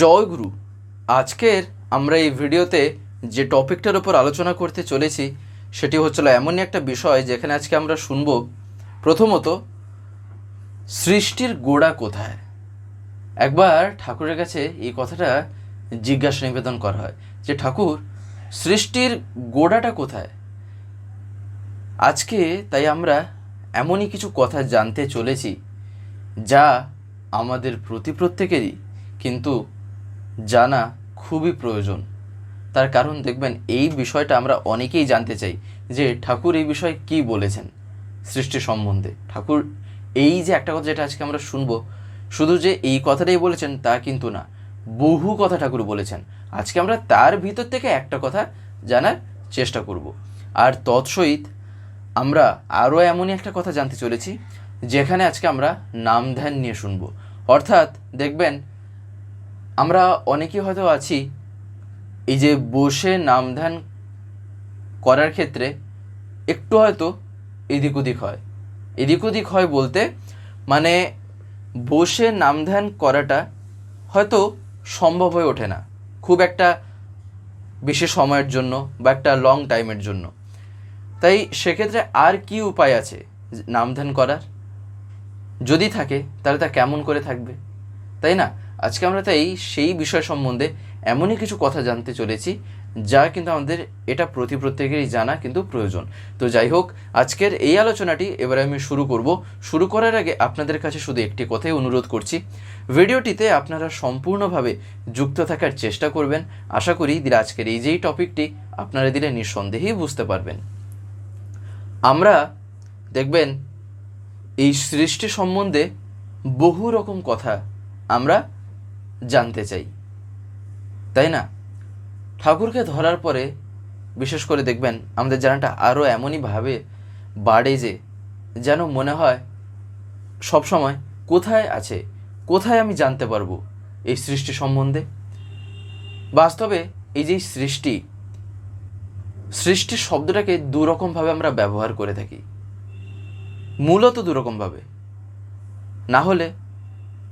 জয় গুরু। আজকের আমরা এই ভিডিওতে যে টপিকটার উপর আলোচনা করতে চলেছি, সেটি হচ্ছিল এমনই একটা বিষয় যেখানে আজকে আমরা শুনব। প্রথমত, সৃষ্টির গোড়া কোথায়? একবার ঠাকুরের কাছে এই কথাটা জিজ্ঞাসা নিবেদন করা হয় যে, ঠাকুর, সৃষ্টির গোড়াটা কোথায়? আজকে তাই আমরা এমনই কিছু কথা জানতে চলেছি যা আমাদের প্রতি প্রত্যেকেরই, কিন্তু জানা খুবই প্রয়োজন। তার কারণ দেখবেন, এই বিষয়টা আমরা অনেকেই জানতে চাই যে ঠাকুর এই বিষয়ে কি বলেছেন সৃষ্টি সম্বন্ধে। ঠাকুর, এই যে একটা কথা যেটা আজকে আমরা শুনব, শুধু যে এই কথাটাই বলেছেন তা কিন্তু না, বহু কথা ঠাকুর বলেছেন। আজকে আমরা তার ভিতর থেকে একটা কথা জানার চেষ্টা করব। আর তৎসহিত আমরা আরও এমনই একটা কথা জানতে চলেছি, যেখানে আজকে আমরা নাম ধ্যান নিয়ে শুনব। অর্থাৎ দেখবেন আমরা অনেকেই হয়তো আছি এই যে বসে নাম ধ্যান করার ক্ষেত্রে একটু হয়তো এদিক ওদিক হয়। এদিক ওদিক হয় বলতে মানে বসে নাম ধ্যান করাটা হয়তো সম্ভব হয়ে ওঠে না। খুব একটা বিশেষ সময়ের জন্য বা একটা লং টাইমের জন্য। তাই সেক্ষেত্রে আর কি উপায় আছে নাম ধ্যান করার? যদি থাকে, তাহলে তা কেমন করে থাকবে? তাই না? আজকে আমরা তাই সেই বিষয় সম্বন্ধে এমনই কিছু কথা জানতে চলেছি, যা কিন্তু আমাদের এটা প্রতি প্রত্যেকেরই জানা কিন্তু প্রয়োজন। তো যাই হোক, আজকের এই আলোচনাটি এবারে আমি শুরু করব। শুরু করার আগে আপনাদের কাছে শুধু একটি কথাই অনুরোধ করছি। ভিডিওটিতে আপনারা সম্পূর্ণভাবে যুক্ত থাকার চেষ্টা করবেন। আশা করি দিলে আজকের এই যেই টপিকটি আপনারা দিলে নিঃসন্দেহেই বুঝতে পারবেন। আমরা দেখবেন এই সৃষ্টি সম্বন্ধে বহু রকম কথা আমরা জানতে চাই। তাই না? ঠাকুরকে ধরার পরে বিশেষ করে দেখবেন আমাদের জানাটা আরও এমনইভাবে বাড়ে যে যেন মনে হয় সব সময় কোথায় আছে, কোথায় আমি জানতে পারব এই সৃষ্টি সম্বন্ধে? বাস্তবে এই যে সৃষ্টি সৃষ্টি শব্দটাকে দুরকমভাবে আমরা ব্যবহার করে থাকি। মূলত দুরকমভাবে। না হলে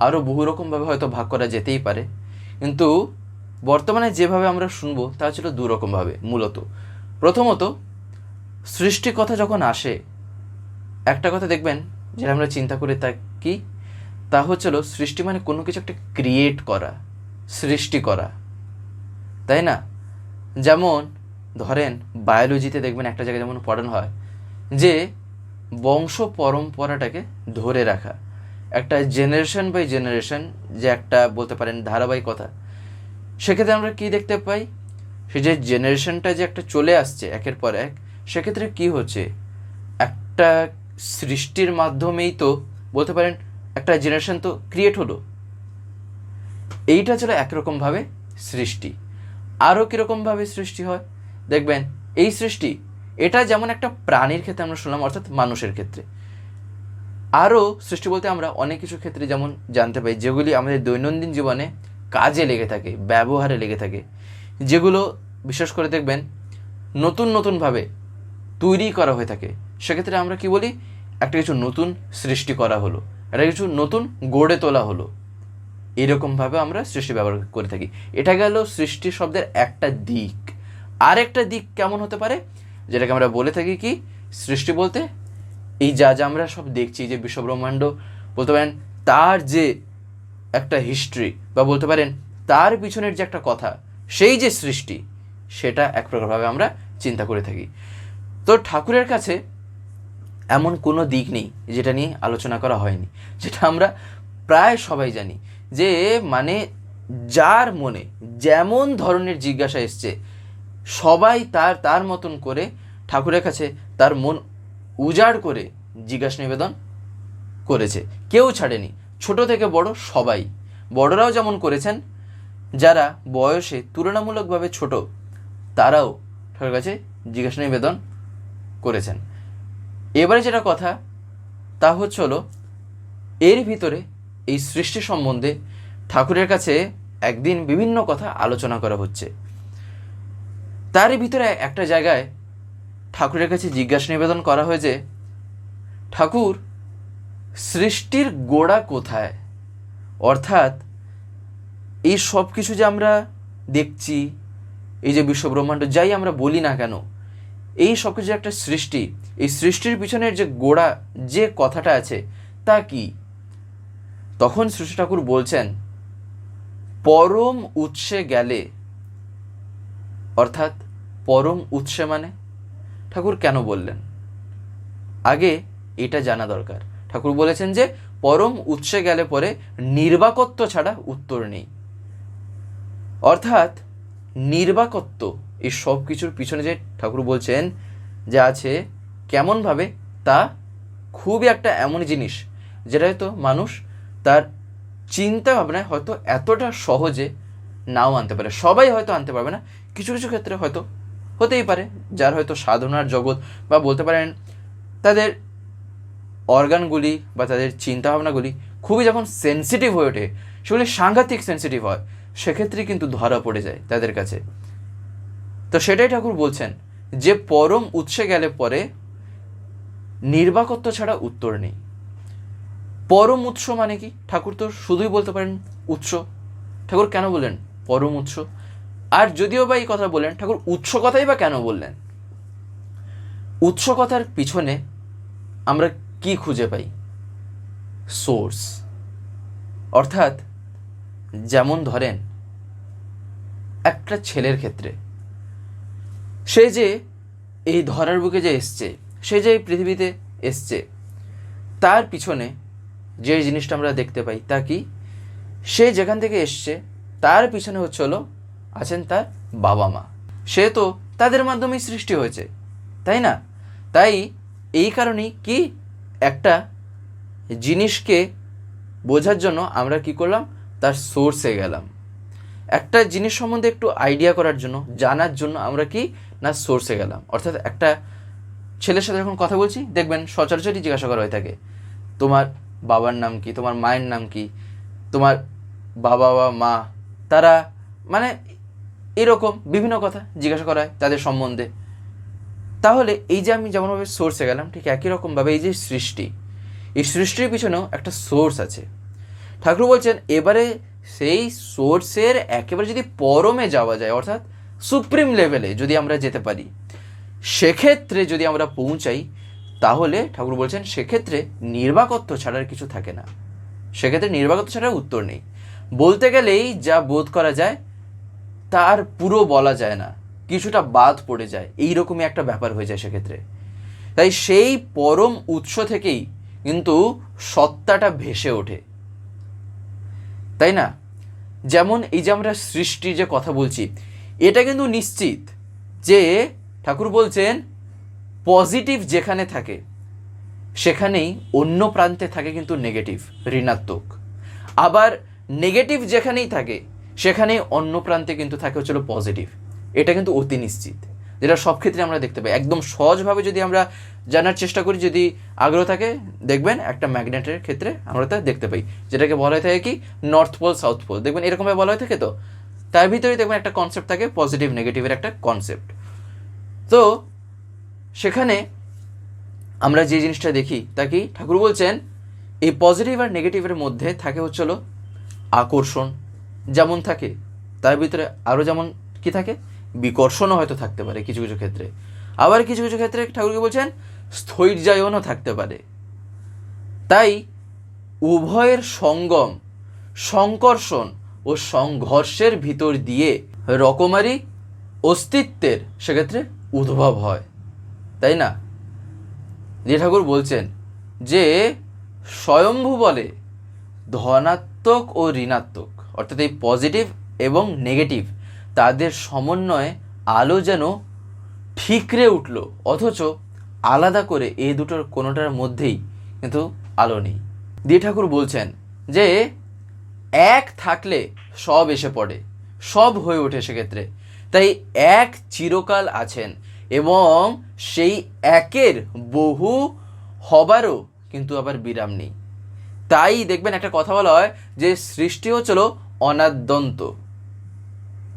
আরও বহু রকমভাবে হয়তো ভাগ করা যেতেই পারে। কিন্তু বর্তমানে যেভাবে আমরা শুনব, তা ছিল দুরকমভাবে মূলত। প্রথমত সৃষ্টি কথা যখন আসে, একটা কথা দেখবেন, যেটা আমরা চিন্তা করে তা কি তা হচ্ছিল সৃষ্টি মানে কোনো কিছু একটা ক্রিয়েট করা, সৃষ্টি করা। তাই না? যেমন, ধরেন বায়োলজিতে দেখবেন একটা জায়গায় যেমন পড়ানো হয়, যে বংশ পরম্পরাটাকে ধরে রাখা। একটা জেনারেশন বাই জেনারেশন যে একটা বলতে পারেন ধারাবাহিকতা, সেক্ষেত্রে আমরা কি দেখতে পাই? সে যে জেনারেশনটা যে একটা চলে আসছে একের পর এক, সেক্ষেত্রে কি হচ্ছে? একটা সৃষ্টির মাধ্যমেই তো বলতে পারেন একটা জেনারেশন তো ক্রিয়েট হলো। এইটা ছিল একরকমভাবে সৃষ্টি। আরও কীরকমভাবে সৃষ্টি হয়? দেখবেন, এই সৃষ্টি, এটা যেমন একটা প্রাণীর ক্ষেত্রে আমরা শুনলাম, অর্থাৎ মানুষের ক্ষেত্রে। আরও সৃষ্টি বলতে আমরা অনেক কিছু ক্ষেত্রে যেমন জানতে পাই, যেগুলি আমাদের দৈনন্দিন জীবনে কাজে লেগে থাকে, ব্যবহারে লেগে থাকে। যেগুলো বিশেষ করে দেখবেন নতুন নতুনভাবে তৈরি করা হয়ে থাকে। সেক্ষেত্রে আমরা কি বলি? একটা কিছু নতুন সৃষ্টি করা হলো, একটা কিছু নতুন গড়ে তোলা হলো। এরকমভাবে আমরা সৃষ্টি ব্যবহার করে থাকি। এটা গেল সৃষ্টি শব্দের একটা দিক। আরেকটা দিক কেমন হতে পারে? যেটাকে আমরা বলে থাকি কি? সৃষ্টি বলতে এই যা যা আমরা সব দেখছি যে বিশ্বব্রহ্মাণ্ড বলতে পারেন তার যে একটা হিস্ট্রি বা বলতে পারেন তার পিছনের যে একটা কথা, সেই যে সৃষ্টি, সেটা এক প্রকারভাবে আমরা চিন্তা করে থাকি। তো ঠাকুরের কাছে এমন কোনো দিক নেই যেটা নিয়ে আলোচনা করা হয়নি, যেটা আমরা প্রায় সবাই জানি যে মানে যার মনে যেমন ধরনের জিজ্ঞাসা এসছে, সবাই তার তার মতন করে ঠাকুরের কাছে তার মন উজাড় করে জিজ্ঞাসা নিবেদন করেছে। কেউ ছাড়েনি। ছোট থেকে বড় সবাই। বড়রাও যেমন করেছেন, যারা বয়সে তুলনামূলকভাবে ছোট, তারাও ঠাকুরের কাছে জিজ্ঞাসা নিবেদন করেছেন। এবারে যেটা কথা, তা হচ্ছে হলো, এর ভিতরে এই সৃষ্টি সম্বন্ধে ঠাকুরের কাছে একদিন বিভিন্ন কথা আলোচনা করা হচ্ছে। তারই ভিতরে একটা জায়গায় ঠাকুরের কাছে জিজ্ঞাসা নিবেদন করা হয়েছে ঠাকুর, সৃষ্টির গোড়া কোথায়? অর্থাৎ, এই সব কিছু যে আমরা দেখছি, এই যে বিশ্বব্রহ্মাণ্ড যাই আমরা বলি না কেন, এই সব কিছু একটা সৃষ্টি, এই সৃষ্টির পিছনের যে গোড়া, যে কথাটা আছে, তা কি? তখন শ্রী ঠাকুর বলছেন, পরম উৎসে গেলে। অর্থাৎ, পরম উৎসে মানে? ঠাকুর কেন বললেন? আগে এটা জানা দরকার। ঠাকুর বলেছেন যে, পরম উৎসে গেলে পরে নির্বাকত্ব ছাড়া উত্তর নেই। অর্থাৎ নির্বাকত্ব এই সব কিছুর পিছনে যে ঠাকুর বলছেন যে আছে, কেমনভাবে তা খুবই একটা এমন জিনিস যেটা হয়তো মানুষ তার চিন্তা ভাবনায় হয়তো এতটা সহজে নাও আনতে পারে। সবাই হয়তো আনতে পারবে না। কিছু কিছু ক্ষেত্রে হয়তো হতেই পারে, যার হয়তো সাধনার জগৎ বা বলতে পারেন তাদের অর্গানগুলি বা তাদের চিন্তাভাবনাগুলি খুবই যখন সেন্সিটিভ হয়ে ওঠে, সেগুলি সাংঘাতিক সেন্সিটিভ হয়, সেক্ষেত্রে কিন্তু ধরা পড়ে যায় তাদের কাছে। তো সেটাই ঠাকুর বলছেন, যে পরম উৎসে গেলে পরে নির্বাকত্ব ছাড়া উত্তর নেই। পরম উৎস মানে কি? ঠাকুর তো শুধুই বলতে পারেন উৎস। ঠাকুর কেন বললেন? পরম উৎস। আর যদিও বা এই কথা বললেন, ঠাকুর, উৎস কথাই বা কেন বললেন? উৎস কথার পিছনে আমরা কি খুঁজে পাই? সোর্স অর্থাৎ, যেমন ধরেন, একটা ছেলের ক্ষেত্রে। সে যে এই ধরার বুকে যে এসছে, সে যে এই পৃথিবীতে এসছে, তার পিছনে যে জিনিসটা আমরা দেখতে পাই তা কি? সে যেখান থেকে এসছে, তার পিছনে হচ্ছে হলো আছেন তার বাবা মা। সে তো তাদের মাধ্যমেই সৃষ্টি হয়েছে, তাই না? তাই এই কারণেই কি একটা জিনিসকে বোঝার জন্য আমরা কি করলাম? তার সোর্সে গেলাম। একটা জিনিস সম্বন্ধে একটু আইডিয়া করার জন্য, জানার জন্য আমরা কি না সোর্সে গেলাম। অর্থাৎ একটা ছেলের সাথে যখন কথা বলছি, দেখবেন সচরাচরই জিজ্ঞাসা করা হয়ে থাকে, তোমার বাবার নাম কি? তোমার মায়ের নাম কি? তোমার বাবা বা মা তারা মানে এরকম বিভিন্ন কথা জিজ্ঞাসা করা হয় তাদের সম্বন্ধে। তাহলে এই যে আমি যেমনভাবে সোর্সে গেলাম, ঠিক একই রকমভাবে এই যে সৃষ্টি, এই সৃষ্টির পিছনেও একটা সোর্স আছে। ঠাকুর বলছেন, এবারে সেই সোর্সের একেবারে যদি পরমে যাওয়া যায়, অর্থাৎ সুপ্রিম লেভেলে যদি আমরা যেতে পারি, সেক্ষেত্রে যদি আমরা পৌঁছাই, তাহলে ঠাকুর বলছেন, সেক্ষেত্রে নির্বাকত্ব ছাড়ার কিছু থাকে না। সেক্ষেত্রে নির্বাকত্ব ছাড়ার উত্তর নেই। বলতে গেলেই যা বোধ করা যায় তার পুরো বলা যায় না, কিছুটা বাদ পড়ে যায় এই রকমই একটা ব্যাপার হয়ে যায় সেক্ষেত্রে। তাই সেই পরম উৎস থেকেই কিন্তু সত্তাটা ভেসে ওঠে। তাই না? যেমন এই যে আমরা সৃষ্টির যে কথা বলছি, এটা কিন্তু নিশ্চিত যে ঠাকুর বলছেন, পজিটিভ যেখানে থাকে, সেখানেই অন্য প্রান্তে থাকে কিন্তু নেগেটিভ, ঋণাত্মক। আবার নেগেটিভ যেখানেই থাকে সেখানেই অন্য প্রান্তে কিন্তু থাকে হচ্ছিল পজিটিভ এটা কিন্তু অতি নিশ্চিত। যেটা সব ক্ষেত্রে আমরা দেখতে পাই। একদম সহজভাবে যদি আমরা জানার চেষ্টা করি, যদি আগ্রহ থাকে, দেখবেন একটা ম্যাগনেটের ক্ষেত্রে আমরা তা দেখতে পাই। যেটাকে বলা হয়ে থাকে কি? নর্থ পোল সাউথ পোল দেখবেন এরকমভাবে বলা হয়ে থাকে তো? তার ভিতরেই দেখবেন একটা কনসেপ্ট থাকে পজিটিভ নেগেটিভের একটা কনসেপ্ট তো, সেখানে আমরা যে জিনিসটা দেখি, তা কি? ঠাকুর বলছেন, এই পজিটিভ আর নেগেটিভের মধ্যে থাকে হচ্ছিল আকর্ষণ। যেমন থাকে, তার ভিতরে আরও যেমন কি থাকে? বিকর্ষণও হয়তো থাকতে পারে কিছু কিছু ক্ষেত্রে। আবার কিছু কিছু ক্ষেত্রে ঠাকুরকে বলছেন, স্থৈর্যায়নও থাকতে পারে। তাই উভয়ের সঙ্গম, সংকর্ষণ ও সংঘর্ষের ভিতর দিয়ে রকমারি অস্তিত্বের সেক্ষেত্রে উদ্ভব হয়। তাই না? যে ঠাকুর বলছেন যে স্বয়ম্ভু বলে ধনাত্মক ও ঋণাত্মক। অর্থাৎ এই পজিটিভ এবং নেগেটিভ তাদের সমন্বয়ে আলো যেন ঠিকরে উঠল, অথচ আলাদা করে এই দুটোর কোনোটার মধ্যেই কিন্তু আলো নেই। দিয়ে ঠাকুর বলছেন যে, এক থাকলে সব এসে পড়ে, সব হয়ে ওঠে সেক্ষেত্রে। তাই এক চিরকাল আছেন এবং সেই একের বহু হবারও কিন্তু আবার বিরাম নেই। তাই দেখবেন একটা কথা বলা হয় যে, সৃষ্টি হচ্ছিল অনাদ্যন্ত।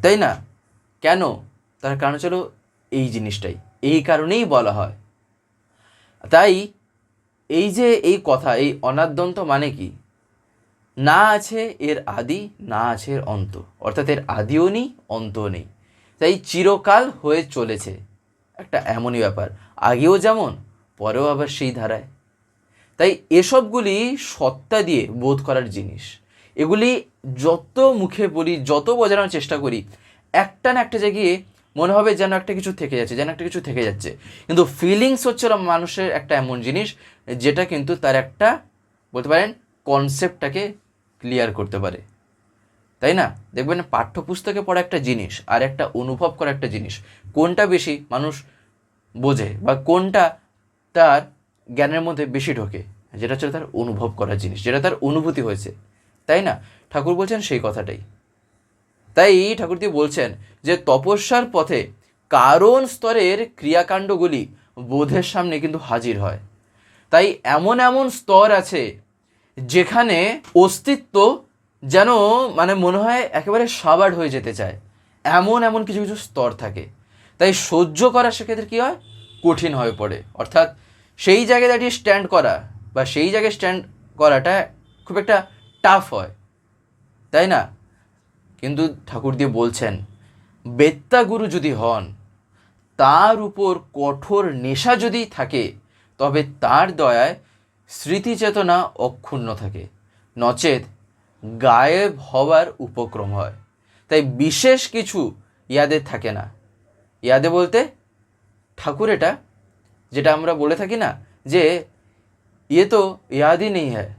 তাই না? কেন? তার কারণ ছিল এই জিনিসটাই। এই কারণেই বলা হয়। তাই এই যে এই কথা, এই অনাদ্যন্ত মানে কি? না আছে এর আদি, না আছে এর অন্ত। অর্থাৎ এর আদিও নেই, অন্তও নেই। তাই চিরকাল হয়ে চলেছে। একটা এমনই ব্যাপার। আগেও যেমন, পরেও আবার সেই ধারায়। তাই এসবগুলি সত্তা দিয়ে বোধ করার জিনিস। এগুলি যত মুখে বলি, যত বোঝানোর চেষ্টা করি, একটা না একটা জায়গায় মনে হবে যেন একটা কিছু থেকে যাচ্ছে, যেন একটা কিছু থেকে যাচ্ছে। কিন্তু ফিলিংস হচ্ছে মানুষের একটা এমন জিনিস, যেটা কিন্তু তার একটা, বলতে পারেন কনসেপ্টটাকে ক্লিয়ার করতে পারে। তাই না? দেখবেন পাঠ্যপুস্তকে পড়া একটা জিনিস আর একটা অনুভব করা একটা জিনিস। কোনটা বেশি মানুষ বোঝে বা কোনটা তার জ্ঞানের মধ্যে বেশি ঢোকে? যেটা হচ্ছে তার অনুভব করার জিনিস, যেটা তার অনুভূতি হয়েছে। তাই না? ঠাকুর বলছেন সেই কথাটাই। তাই ঠাকুরজি বলছেন যে তপস্যার পথে কারণ স্তরের ক্রিয়াকাণ্ডগুলি বোধের সামনে কিন্তু হাজির হয়। তাই এমন এমন স্তর আছে যেখানে অস্তিত্ব যেন মানে মনে হয় একেবারে সাবাড হয়ে যেতে চায়। এমন এমন কিছু কিছু স্তর থাকে। তাই সহ্য করা সেক্ষেত্রে কী হয়? কঠিন হয়ে পড়ে। অর্থাৎ সেই জায়গায় দাঁড়িয়ে স্ট্যান্ড করা বা সেই জায়গায় স্ট্যান্ড করাটা খুব একটা টাফ হয়, তাই না? কিন্তু ঠাকুর দিয়ে বলছেন বেত্তাগুরু যদি হন, তার উপর কঠোর নেশা যদি থাকে, তবে তার দয়ায় স্মৃতিচেতনা অক্ষুণ্ণ থাকে। নচেত গায়েব হওয়ার উপক্রম হয়। তাই বিশেষ কিছু ইয়াদে থাকে না। ইয়াদে বলতে ঠাকুর এটা, যেটা আমরা বলে থাকি না, যে ইয়ে তো ইয়াদই নেই হ্যায়।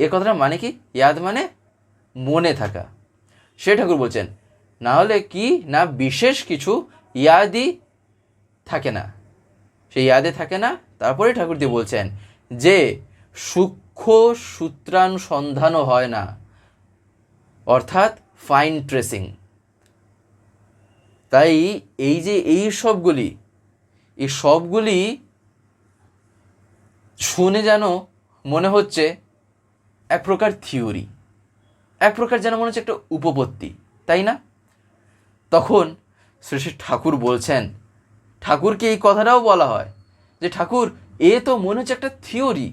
এ কথাটা মানে কি? ইয়াদ মানে মনে থাকা। সে ঠাকুর বলছেন, না হলে কি না বিশেষ কিছু ইয়াদি থাকে না? সেই ইয়াদে থাকে না, তারপরে ঠাকুর দিয়ে বলছেন, যে সূক্ষ্ম সূত্রানুসন্ধানও হয় না, অর্থাৎ ফাইন ট্রেসিং তাই এই যে এই সবগুলি এই সবগুলি শুনে যেন মনে হচ্ছে এক প্রকার থিওরি, এক প্রকার যেন মনে হচ্ছে একটা উপপত্তি তাই না? তখন শ্রী ঠাকুর বলছেন, ঠাকুরকে এই কথাটাও বলা হয় যে, ঠাকুর, এ তো মনে হচ্ছে একটা থিওরি।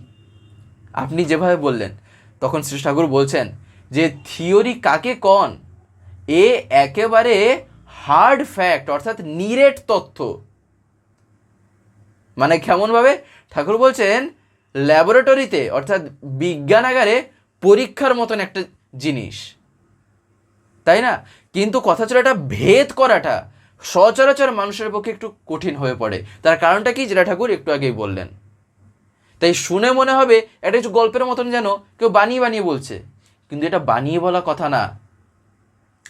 আপনি যেভাবে বললেন, তখন শ্রী ঠাকুর বলছেন যে, থিওরি কাকে কন? এ একেবারে হার্ড ফ্যাক্ট অর্থাৎ নিরেট তথ্য। মানে কেমনভাবে? ঠাকুর বলছেন ল্যাবরেটরিতে, অর্থাৎ বিজ্ঞানাগারে পরীক্ষার মতন একটা জিনিস। তাই না? কিন্তু কথা ছিল এটা ভেদ করাটা সচরাচর মানুষের পক্ষে একটু কঠিন হয়ে পড়ে। তার কারণটা কি? যেটা ঠাকুর একটু আগেই বললেন। তাই শুনে মনে হবে এটা কিছু গল্পের মতন যেন কেউ বানিয়ে বানিয়ে বলছে। কিন্তু এটা বানিয়ে বলা কথা না।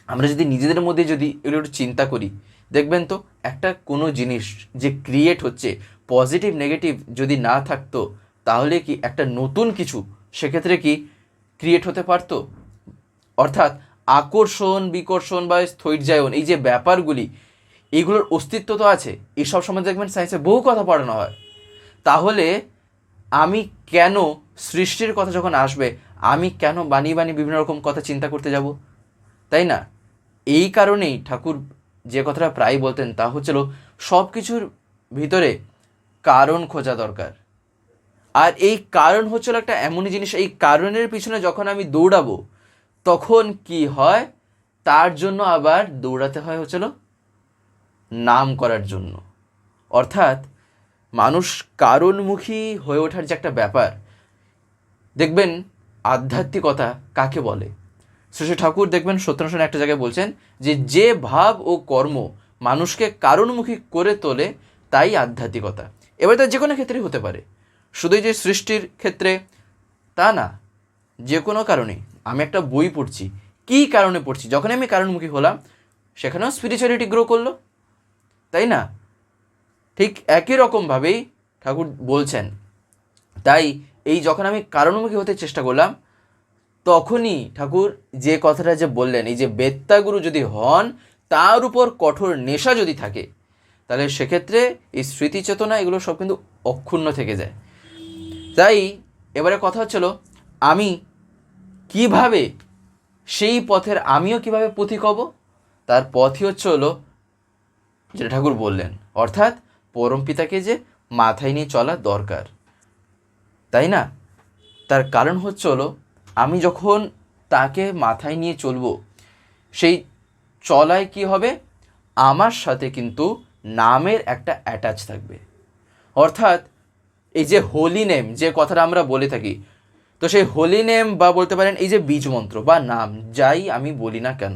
আমরা যদি নিজেদের মধ্যে যদি এগুলো একটু চিন্তা করি, দেখবেন তো একটা কোনো জিনিস যে ক্রিয়েট হচ্ছে পজিটিভ নেগেটিভ যদি না থাকতো তাহলে কি একটা নতুন কিছু সেক্ষেত্রে কি ক্রিয়েট হতে পারতো? অর্থাৎ আকর্ষণ, বিকর্ষণ বা স্থৈর্যায়ন, এই যে ব্যাপারগুলি এইগুলোর অস্তিত্ব তো আছে। এইসব সময় দেখবেন সায়েন্সে বহু কথা পড়ানো হয়। তাহলে আমি কেন সৃষ্টির কথা যখন আসবে, আমি কেন বানিয়ে বানিয়ে বিভিন্ন রকম কথা চিন্তা করতে যাব? তাই না? এই কারণেই ঠাকুর যে কথাটা প্রায় বলতেন তা হচ্ছিল সব কিছুর ভিতরে কারণ খোঁজা দরকার। আর এই কারণ হচ্ছিল একটা এমনই জিনিস, এই কারণের পিছনে যখন আমি দৌড়াবো, তখন কি হয়? তার জন্য আবার দৌড়াতে হয় হচ্ছিল নাম করার জন্য। অর্থাৎ মানুষ কারণমুখী হয়ে ওঠার যে একটা ব্যাপার, দেখবেন আধ্যাত্মিকতা কাকে বলে? শ্রী ঠাকুর দেখবেন সত্যানুষ্ঠানে একটা জায়গায় বলছেন যে যে ভাব ও কর্ম মানুষকে কারণমুখী করে তোলে, তাই আধ্যাত্মিকতা। এবার তার যে কোনো ক্ষেত্রেই হতে পারে। শুধুই যে সৃষ্টির ক্ষেত্রে তা না, যে কোনো কারণে। আমি একটা বই পড়ছি। কী কারণে পড়ছি? যখন আমি কারণমুখী হলাম, সেখানেও স্পিরিচুয়ালিটি গ্রো করল। তাই না? ঠিক একই রকমভাবেই ঠাকুর বলছেন। তাই এই যখন আমি কারণমুখী হতে চেষ্টা করলাম, তখনই ঠাকুর যে কথাটা যে বললেন, এই যে বেত্তাগুরু যদি হন, তার উপর কঠোর নেশা যদি থাকে, তাহলে সেক্ষেত্রে এই স্মৃতিচেতনা এগুলো সব কিন্তু অক্ষুণ্ণ থেকে যায়। তাই এবারে কথা হচ্ছিল, আমি কীভাবে সেই পথের আমিও কীভাবে পথিক হব? তার পথই হচ্ছে হলো যেটা ঠাকুর বললেন, অর্থাৎ পরম পিতাকে যে মাথায় নিয়ে চলা দরকার। তাই না? তার কারণ হচ্ছে হলো, আমি যখন তাকে মাথায় নিয়ে চলবো, সেই চলায় কি হবে? আমার সাথে কিন্তু নামের একটা অ্যাটাচ থাকবে। অর্থাৎ এই যে হোলি নেম যে কথাটা আমরা বলে থাকি, তো সেই হোলি নেম বা বলতে পারেন এই যে বীজ মন্ত্র বা নাম, যাই আমি বলি না কেন,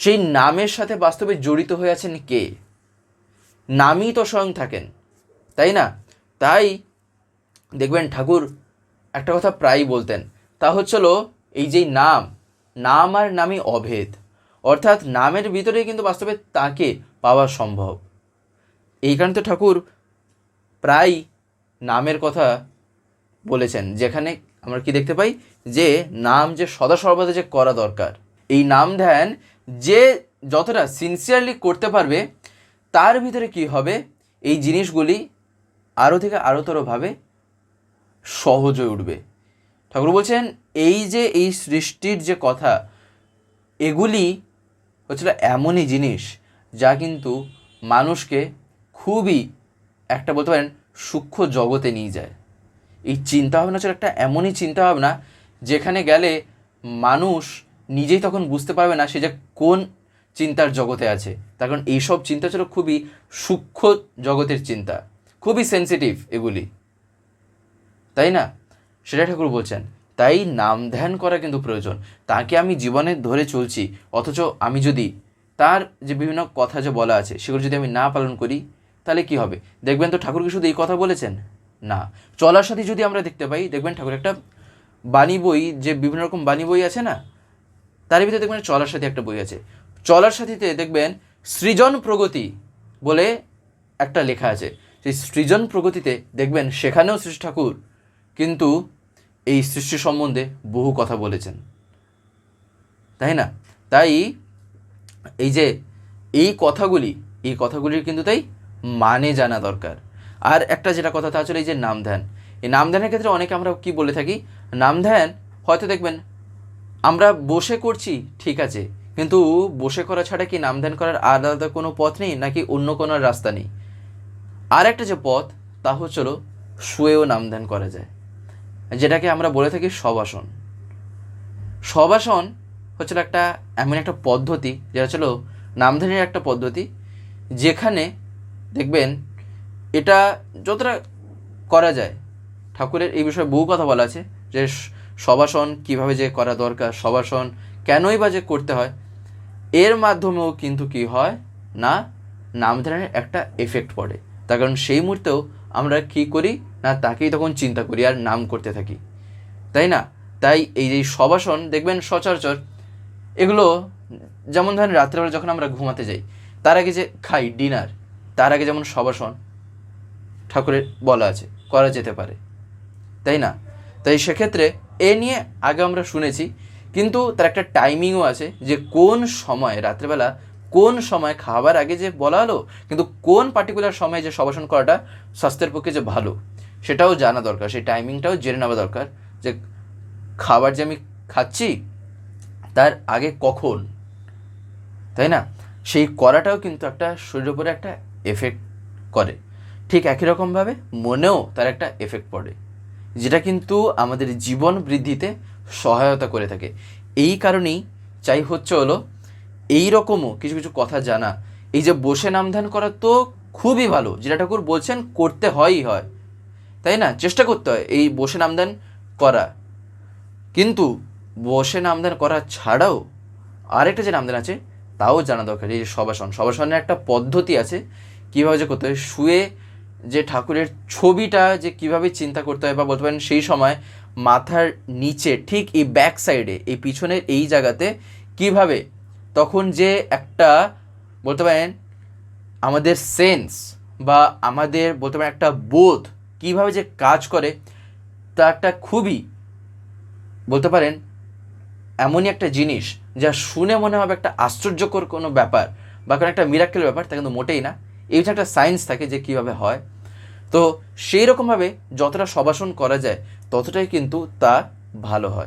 সেই নামের সাথে বাস্তবে জড়িত হয়ে আছেন কে? নামই তো স্বয়ং থাকেন, তাই না? তাই দেখবেন ঠাকুর একটা কথা প্রায়ই বলতেন, তা হচ্ছিল এই যে নাম নাম আর নামই অভেদ, অর্থাৎ নামের ভিতরে কিন্তু বাস্তবে তাকে পাওয়া সম্ভব। এই কারণে তো ঠাকুর প্রায় নামের কথা বলেছেন, যেখানে আমরা কি দেখতে পাই? যে নাম যে সদা সর্বদা যে করা দরকার। এই নাম ধ্যান যে যতটা সিনসিয়ারলি করতে পারবে, তার ভিতরে কি হবে? এই জিনিসগুলি আরও থেকে আরোতরভাবে সহজ হয়ে উঠবে। ঠাকুর বলছেন, এই যে এই সৃষ্টির যে কথা, এগুলি হচ্ছিল এমনই জিনিস যা কিন্তু মানুষকে খুবই একটা বলতে পারেন সূক্ষ্ম জগতে নিয়ে যায়। এই চিন্তাভাবনা ছিল একটা এমনই চিন্তাভাবনা যেখানে গেলে মানুষ নিজেই তখন বুঝতে পারবে না সে যে কোন চিন্তার জগতে আছে। তার কারণ এইসব চিন্তা ছিল খুবই সূক্ষ্ম জগতের চিন্তা। খুবই সেন্সিটিভ এগুলি। তাই না? সেটা ঠাকুর বলছেন। তাই নাম ধ্যান করা কিন্তু প্রয়োজন। তাকে আমি জীবনে ধরে চলছি, অথচ আমি যদি তার যে বিভিন্ন কথা যে বলা আছে, সেগুলো যদি আমি না পালন করি তাহলে কি হবে? দেখবেন তো ঠাকুর কি শুধু এই কথা বলেছেন? না। চলার সাথে যদি আমরা দেখতে পাই, দেখবেন ঠাকুর একটা বাণী বই, যে বিভিন্ন রকম বাণী বই আছে না, তার ভিতরে দেখবেন চলার সাথে একটা বই আছে। চলার সাথীতে দেখবেন সৃজন প্রগতি বলে একটা লেখা আছে। সেই সৃজন প্রগতিতে দেখবেন সেখানেও শ্রী ঠাকুর, কিন্তু এই সৃষ্টি সম্বন্ধে বহু কথা বলেছেন। তাই না? তাই এই যে এই কথাগুলি, এই কথাগুলির কিন্তু তাই মানে জানা দরকার। আর একটা যেটা কথা তা হচ্ছে এই যে নাম ধ্যান এই নাম ধ্যানের ক্ষেত্রে অনেকে আমরা কি বলে থাকি? নাম ধ্যান হয়তো দেখবেন, আমরা বসে করছি, ঠিক আছে, কিন্তু বসে করা ছাড়া কি নাম ধ্যান করার আলাদা কোনো পথ নেই, নাকি অন্য কোনো রাস্তা নেই? আর একটা যে পথ, তা হচ্ছিল শুয়েও নাম ধ্যান করা যায়। যেটাকে আমরা বলে থাকি সবাসন। সবাসন হচ্ছিল একটা এমন একটা পদ্ধতি, যেটা ছিল নামধানের একটা পদ্ধতি, যেখানে দেখবেন, এটা যতটা করা যায়। ঠাকুরের এই বিষয়ে বহু কথা বলা আছে, যে সবাসন কীভাবে যে করা দরকার সবাসন কেনই বা যে করতে হয়, এর মাধ্যমেও কিন্তু কি হয় না নামধানের একটা এফেক্ট পড়ে। তার কারণ সেই মুহূর্তেও আমরা কি করি না তাকেই তখন চিন্তা করি আর নাম করতে থাকি। তাই না? তাই এই যে সবাসন দেখবেন সচরাচর এগুলো, যেমন ধরেন রাত্রেবেলা যখন আমরা ঘুমাতে যাই, তার আগে যে খাই, ডিনার তার আগে যেমন সবাসন ঠাকুরের বলা আছে, করা যেতে পারে। তাই না? তাই সেক্ষেত্রে এ নিয়ে আগে আমরা শুনেছি, কিন্তু তার একটা টাইমিংও আছে যে কোন সময়, রাত্রেবেলা কোন সময় খাবার আগে যে বলা হলো, কিন্তু কোন পার্টিকুলার সময়ে যে সবাসন করাটা স্বাস্থ্যের পক্ষে যে ভালো, সেটাও জানা দরকার, সেই টাইমিংটাও জেনে নেওয়া দরকার যে খাবার যে আমি খাচ্ছি, তার আগে কখন? তাই না? সেই করাটাও কিন্তু একটা শরীরের উপরে একটা এফেক্ট করে। ঠিক একই রকমভাবে মনেও তার একটা এফেক্ট পড়ে, যেটা কিন্তু আমাদের জীবন বৃদ্ধিতে সহায়তা করে থাকে। এই কারণেই চাই হচ্ছে হলো এই রকমও কিছু কিছু কথা জানা। এই যে বসে নাম ধ্যান করা তো খুবই ভালো, যেটা ঠাকুর বলছেন, করতে হয়ই হয়। তাই না? চেষ্টা করতে হয় এই বসে নামদান করা। কিন্তু বসে নামদান করা ছাড়াও আরেকটা যে নামদান আছে, তাও জানা দরকার। এই যে সবাসন, সবাসনের একটা পদ্ধতি আছে কীভাবে যে করতে হয়, শুয়ে যে ঠাকুরের ছবিটা যে কীভাবে চিন্তা করতে হয় বা বলতে পারেন সেই সময় মাথার নিচে, ঠিক এই ব্যাক সাইডে এই পিছনের এই জায়গাতে কীভাবে তখন যে একটা বলতে পারেন আমাদের সেন্স বা আমাদের বলতে পারেন একটা বোধ কীভাবে যে কাজ করে, তা একটা খুবই বলতে পারেন এমনই একটা জিনিস যা শুনে মনে হবে একটা আশ্চর্যকর কোনো ব্যাপার বা কোনো একটা মিরাক্কেল ব্যাপার, তা কিন্তু মোটেই না। যে একটা সায়েন্স থাকে যে কীভাবে হয়। তো সেই রকমভাবে যতটা সবাসন করা যায়, ততটাই কিন্তু তা ভালো হয়।